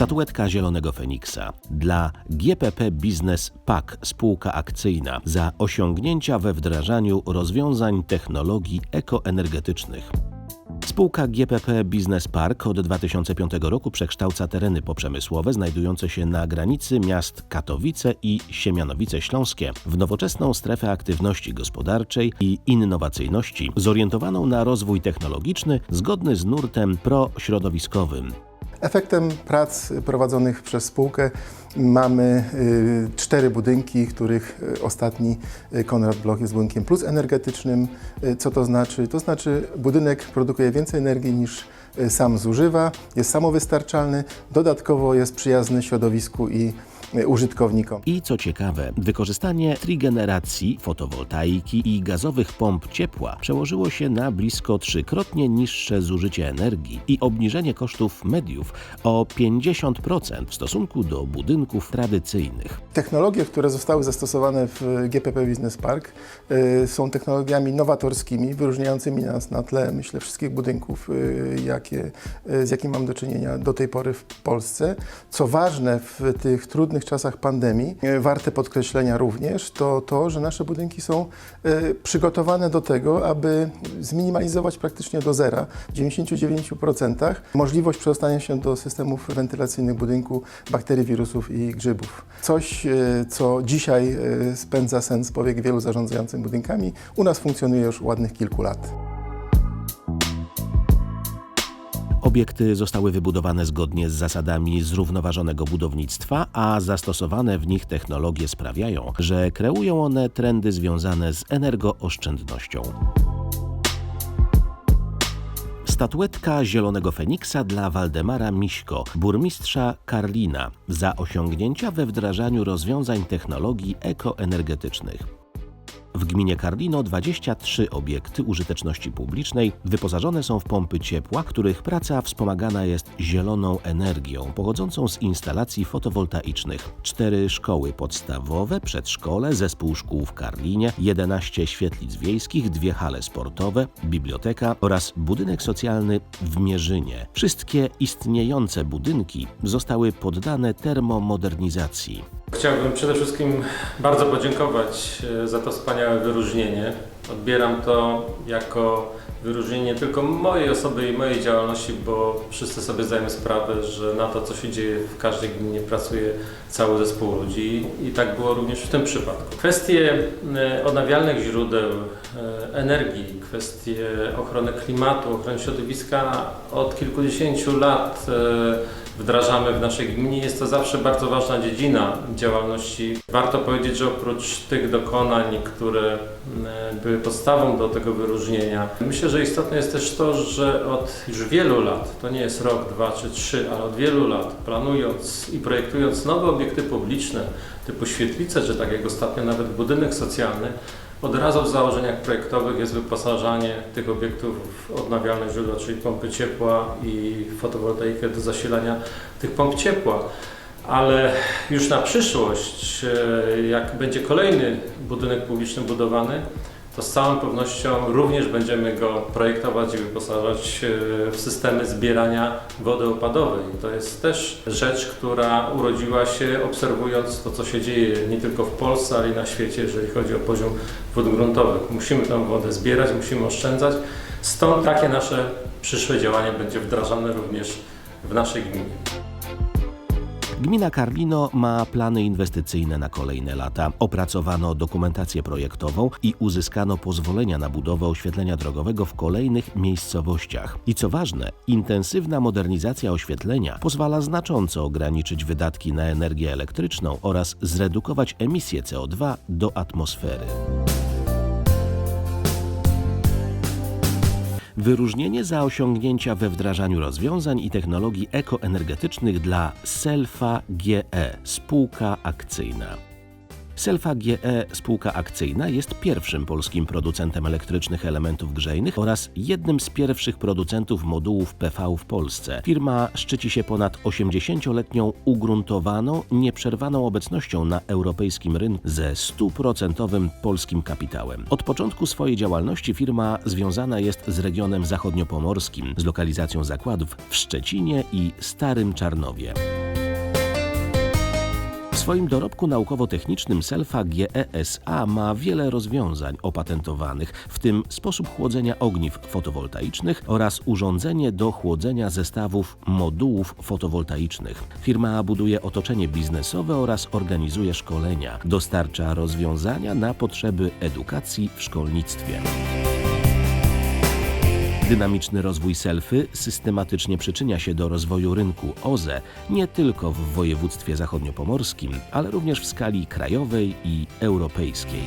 Statuetka Zielonego Feniksa dla GPP Business PAK spółka akcyjna za osiągnięcia we wdrażaniu rozwiązań technologii ekoenergetycznych. Spółka GPP Business Park od 2005 roku przekształca tereny poprzemysłowe znajdujące się na granicy miast Katowice i Siemianowice Śląskie w nowoczesną strefę aktywności gospodarczej i innowacyjności zorientowaną na rozwój technologiczny zgodny z nurtem prośrodowiskowym. Efektem prac prowadzonych przez spółkę mamy y, cztery budynki, których y, ostatni y, Konrad Bloch jest budynkiem plus energetycznym. Co to znaczy? To znaczy budynek produkuje więcej energii niż sam zużywa, jest samowystarczalny, dodatkowo jest przyjazny środowisku i użytkownikom. I co ciekawe, wykorzystanie trigeneracji, fotowoltaiki i gazowych pomp ciepła przełożyło się na blisko trzykrotnie niższe zużycie energii i obniżenie kosztów mediów o 50% w stosunku do budynków tradycyjnych. Technologie, które zostały zastosowane w GPP Business Park y, są technologiami nowatorskimi, wyróżniającymi nas na tle, myślę, wszystkich budynków, y, jakie, y, z jakimi mam do czynienia do tej pory w Polsce. Co ważne w tych trudnych czasach pandemii, y, warte podkreślenia również, to to, że nasze budynki są y, przygotowane do tego, aby zminimalizować praktycznie do zera, w 99% możliwość przedostania się do systemów wentylacyjnych budynku bakterii, wirusów i grzybów. Coś, y, co dzisiaj spędza sens powiek wielu zarządzającym budynkami, u nas funkcjonuje już ładnych kilku lat. Obiekty zostały wybudowane zgodnie z zasadami zrównoważonego budownictwa, a zastosowane w nich technologie sprawiają, że kreują one trendy związane z energooszczędnością. Statuetka Zielonego Feniksa dla Waldemara Miśko, burmistrza Karlina, za osiągnięcia we wdrażaniu rozwiązań technologii ekoenergetycznych. W gminie Karlino 23 obiekty użyteczności publicznej wyposażone są w pompy ciepła, których praca wspomagana jest zieloną energią pochodzącą z instalacji fotowoltaicznych. Cztery szkoły podstawowe, przedszkole, zespół szkół w Karlinie, 11 świetlic wiejskich, dwie hale sportowe, biblioteka oraz budynek socjalny w Mierzynie. Wszystkie istniejące budynki zostały poddane termomodernizacji. Chciałbym przede wszystkim bardzo podziękować e, za to wspaniałe wyróżnienie. Odbieram to jako wyróżnienie tylko mojej osoby i mojej działalności, bo wszyscy sobie zdajemy sprawę, że na to, co się dzieje w każdej gminie, pracuje cały zespół ludzi i tak było również w tym przypadku. Kwestie e, odnawialnych źródeł e, energii, kwestie ochrony klimatu, ochrony środowiska od kilkudziesięciu lat wdrażamy w naszej gminie. Jest to zawsze bardzo ważna dziedzina działalności. Warto powiedzieć, że oprócz tych dokonań, które e, były podstawą do tego wyróżnienia, myślę, że istotne jest też to, że od już wielu lat, to nie jest rok, dwa czy trzy, ale od wielu lat, planując i projektując nowe obiekty publiczne typu świetlice, czy tak jak ostatnio nawet budynek socjalny, od razu w założeniach projektowych jest wyposażanie tych obiektów w odnawialne źródła, czyli pompy ciepła i fotowoltaikę do zasilania tych pomp ciepła. Ale już na przyszłość, e, jak będzie kolejny budynek publiczny budowany, to z całą pewnością również będziemy go projektować i wyposażać e, w systemy zbierania wody opadowej. To jest też rzecz, która urodziła się obserwując to, co się dzieje nie tylko w Polsce, ale i na świecie, jeżeli chodzi o poziom wód gruntowych. Musimy tę wodę zbierać, musimy oszczędzać. Stąd takie nasze przyszłe działanie będzie wdrażane również w naszej gminie. Gmina Karlino ma plany inwestycyjne na kolejne lata. Opracowano dokumentację projektową i uzyskano pozwolenia na budowę oświetlenia drogowego w kolejnych miejscowościach. I co ważne, intensywna modernizacja oświetlenia pozwala znacząco ograniczyć wydatki na energię elektryczną oraz zredukować emisję CO2 do atmosfery. Wyróżnienie za osiągnięcia we wdrażaniu rozwiązań i technologii ekoenergetycznych dla Selfa GE, spółka akcyjna. Selfa GE spółka akcyjna jest pierwszym polskim producentem elektrycznych elementów grzejnych oraz jednym z pierwszych producentów modułów PV w Polsce. Firma szczyci się ponad 80-letnią ugruntowaną, nieprzerwaną obecnością na europejskim rynku ze stuprocentowym polskim kapitałem. Od początku swojej działalności firma związana jest z regionem zachodniopomorskim z lokalizacją zakładów w Szczecinie i Starym Czarnowie. Swoim dorobku naukowo-technicznym Selfa GESA ma wiele rozwiązań opatentowanych, w tym sposób chłodzenia ogniw fotowoltaicznych oraz urządzenie do chłodzenia zestawów modułów fotowoltaicznych. Firma buduje otoczenie biznesowe oraz organizuje szkolenia. Dostarcza rozwiązania na potrzeby edukacji w szkolnictwie. Dynamiczny rozwój selfy systematycznie przyczynia się do rozwoju rynku OZE nie tylko w województwie zachodniopomorskim, ale również w skali krajowej i europejskiej.